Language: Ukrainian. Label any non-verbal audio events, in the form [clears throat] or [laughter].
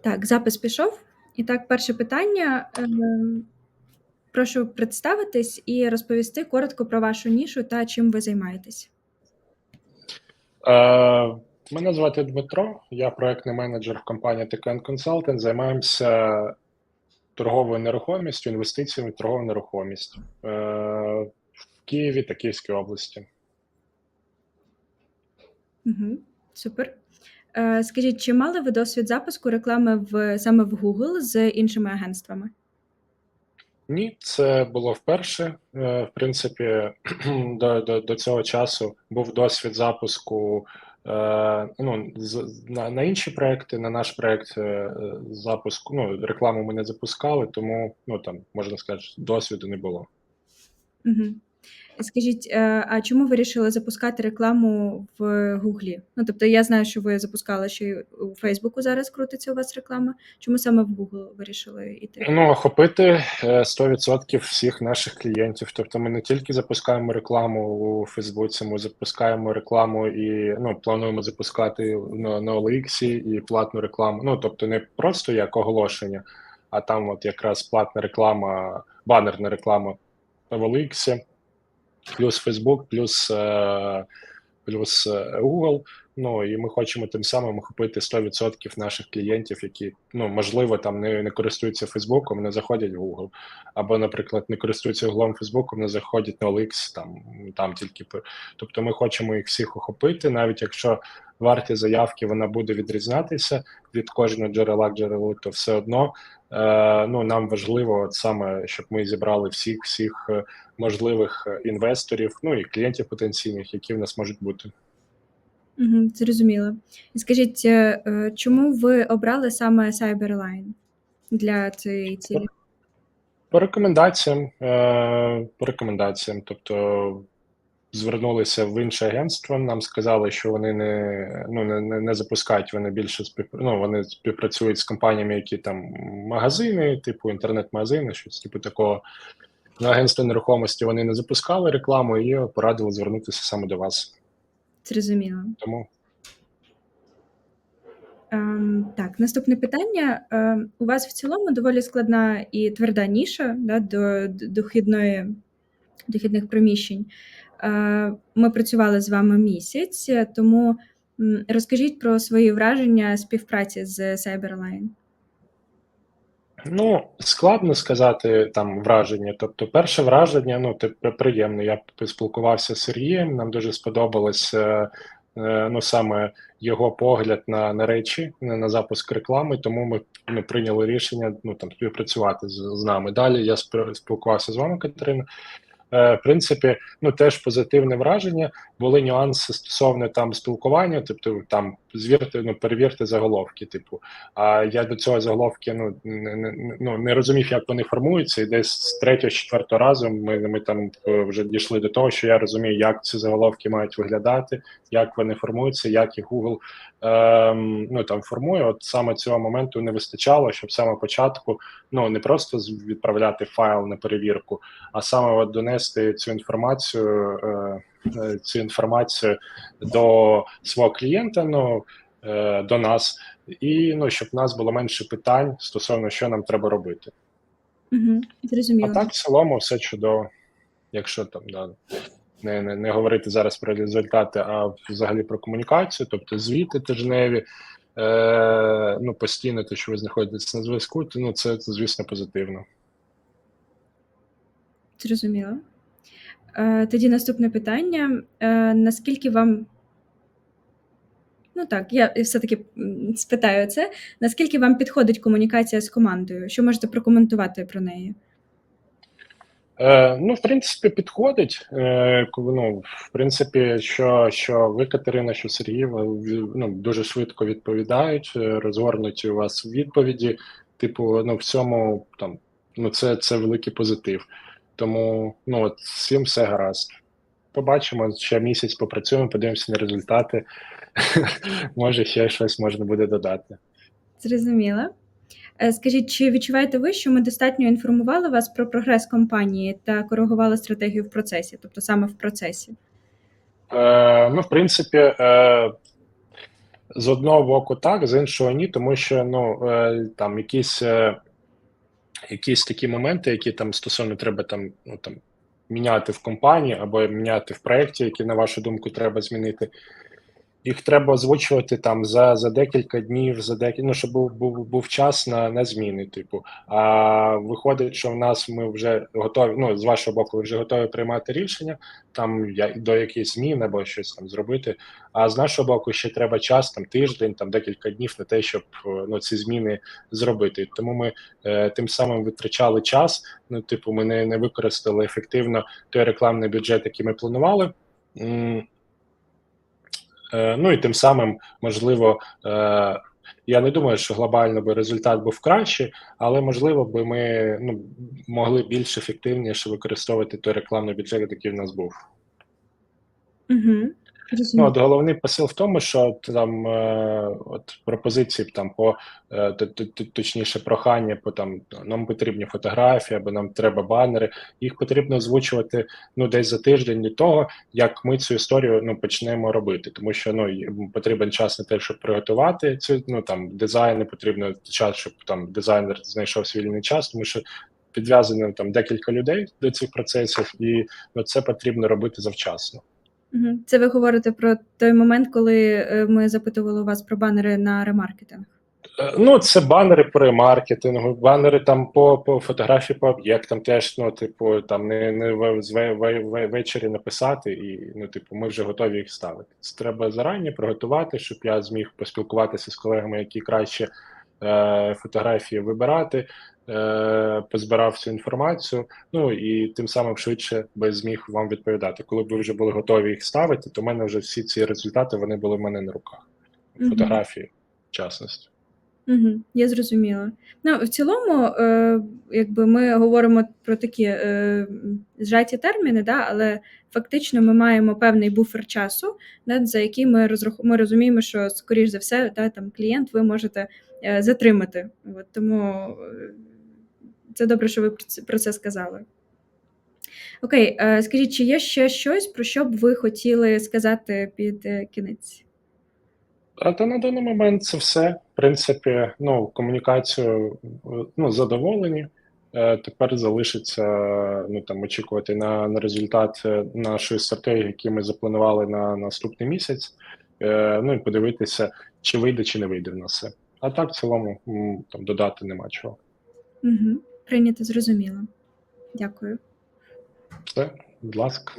Так, запис пішов. І так, перше питання. Ем, прошу представитись і розповісти коротко про вашу нішу та чим ви займаєтесь. Е, Мене звати Дмитро, я проектний менеджер в компанії TKN Consulting. Займаємося торговою нерухомістю, інвестиціями в торгову нерухомість е, в Києві та Київській області. Угу, супер. Е, скажіть, чи мали ви досвід запуску реклами в саме в Google з іншими агентствами? Ні, це було вперше. Е, В принципі, [clears throat] до, до, до цього часу був досвід запуску е, ну, на, на інші проекти. На наш проект запуску ну, рекламу ми не запускали, тому ну там можна сказати, досвіду не було. Угу. Скажіть, е, а чому ви вирішили запускати рекламу в Гуглі? Ну, тобто, я знаю, що ви запускали ще й у Фейсбуку зараз крутиться у вас реклама. Чому саме в Google вирішили йти? Ну, охопити е, 100% всіх наших клієнтів. Тобто, ми не тільки запускаємо рекламу у Фейсбуці, ми запускаємо рекламу і ну, плануємо запускати на, на OLX і платну рекламу. Ну, тобто, не просто як оголошення, а там, от якраз платна реклама, банерна реклама в OLX, плюс Facebook, плюс, е, плюс е, Google. Ну і ми хочемо тим самим охопити 100% наших клієнтів, які ну можливо там не, не користуються Фейсбуком, не заходять в Google, або, наприклад, не користуються Google, Фейсбуком, не заходять на OLX, там там тільки тобто ми хочемо їх всіх охопити, навіть якщо вартість заявки вона буде відрізнятися від кожного джерела джерелу, то все одно ну нам важливо от саме, щоб ми зібрали всіх всіх можливих інвесторів, ну і клієнтів потенційних, які в нас можуть бути. Угу, Зрозуміло. І скажіть, е, чому ви обрали саме Cyberline для цієї цілі? По рекомендаціям, е, по рекомендаціям, тобто звернулися в інше агентство. Нам сказали, що вони не ну не, не запускають. Вони більше спів, ну, вони співпрацюють з компаніями, які там магазини, типу інтернет-магазини, щось типу такого. На агентство нерухомості вони не запускали рекламу і порадили звернутися саме до вас. Зрозуміло. Тому ем, так, наступне питання. Ем, у вас в цілому доволі складна і тверда ніша да, до дохідної дохідних приміщень. Е, ми працювали з вами місяць, тому розкажіть про свої враження співпраці з Cyberline. Ну, складно сказати там враження. Тобто, перше враження, ну, типу, приємне. Я спілкувався з Сергієм, нам дуже сподобалося ну, саме його погляд на на речі, на запуск реклами, тому ми, ми прийняли рішення ну, там, співпрацювати з, з нами. Далі я спілкувався з вами, Катерина. Е, в принципі, ну теж позитивне враження. Були нюанси стосовно там спілкування, тобто там звірте, ну перевірте заголовки. Типу, а я до цього заголовки ну не, не, ну, не розумів, як вони формуються, і десь з третього, четвертого разу ми ми там е, вже дійшли до того, що я розумію, як ці заголовки мають виглядати, як вони формуються, як їх Google ем, ну там формує. От саме цього моменту не вистачало, щоб саме початку ну не просто відправляти файл на перевірку, а саме от донести цю інформацію. Е, Е, цю інформацію до свого клієнта, ну е, до нас, і ну щоб в нас було менше питань стосовно що нам треба робити. Угу, зрозуміло. А так, в цілому, все чудово, якщо там да, не, не, не говорити зараз про результати, а взагалі про комунікацію, тобто звіти тижневі. Е, ну, постійно те, що ви знаходитесь на зв'язку, то ну це, це звісно позитивно. Зрозуміло. Е, тоді наступне питання. Е, наскільки вам. Ну так, я все-таки спитаю це. Наскільки вам підходить комунікація з командою? Що можете прокоментувати про неї? Е, Ну, в принципі, підходить. Е, ну, В принципі, що що ви, Катерина, що Сергій, ну, дуже швидко відповідають, е, розгорнуті у вас відповіді. Типу, ну, в цьому там, ну, це, це великий позитив. Тому ну от всім все гаразд. Побачимо, ще місяць попрацюємо, подивимося на результати. [laughs] Може, ще щось можна буде додати. Зрозуміло. Е, скажіть, чи відчуваєте ви, що ми достатньо інформували вас про прогрес компанії та коригували стратегію в процесі, тобто саме в процесі? Е, Ну, в принципі, е, З одного боку, так, з іншого ні, тому що ну е, там якісь, е, якісь такі моменти, які там стосовно треба там, ну там міняти в компанії або міняти в проєкті, які на вашу думку треба змінити. Їх треба озвучувати там за, за декілька днів, за декілька, ну, щоб був, був, був час на, на зміни. Типу, а виходить, що в нас ми вже готові. Ну, з вашого боку, ви вже готові приймати рішення, там до якихось змін або щось там зробити. А з нашого боку, ще треба час, там тиждень, там декілька днів на те, щоб е, ну ці зміни зробити. Тому ми е, тим самим витрачали час. Ну, типу, ми не, не використали ефективно той рекламний бюджет, який ми планували. Е, Ну і тим самим, можливо, е, я не думаю, що глобально би результат був кращий, але можливо би ми ну, могли більш ефективніше використовувати той рекламний бюджет, який в нас був. Угу. Ну, от головний посил в тому, що там е, от пропозиції там по е, точніше прохання по там нам потрібні фотографії або нам треба банери. Їх потрібно озвучувати ну десь за тиждень до того, як ми цю історію ну почнемо робити, тому що ну потрібен час на те, щоб приготувати цю ну там дизайни, потрібно час, щоб там дизайнер знайшов свій вільний час, тому що підв'язано там декілька людей до цих процесів, і ну, це потрібно робити завчасно. Це ви говорите про той момент, коли е, ми запитували вас про банери на ремаркетинг. Е, Ну, це банери по ремаркетингу, банери там по, по фотографії по об'єктам теж, ну, типу, там не, не в, ввечері написати, і ну, типу, ми вже готові їх ставити. Це треба зарані приготувати, щоб я зміг поспілкуватися з колегами, які краще е, фотографії вибирати, е, позбирав всю інформацію, ну і тим самим швидше би зміг вам відповідати. Коли б ви вже були готові їх ставити, то в мене вже всі ці результати вони були в мене на руках. Фотографії, в частності. Угу, я зрозуміла. Ну, в цілому, е, якби ми говоримо про такі е, зжаті терміни, да, але фактично ми маємо певний буфер часу, да, за який ми розрах... ми розуміємо, що скоріш за все, да, там клієнт ви можете е, затримати. От, тому е, це добре, що ви про це, сказали. Окей, е, скажіть, чи є ще щось, про що б ви хотіли сказати під е, кінець? А та на даний момент це все. В принципі, ну, комунікацію ну, задоволені. Е, Тепер залишиться ну, там, очікувати на, на результат нашої стратегії, які ми запланували на наступний місяць. Ну і подивитися, чи вийде, чи не вийде в нас все. А так, в цілому, там додати нема чого. Угу, прийнято, зрозуміло. Дякую. Все, будь ласка.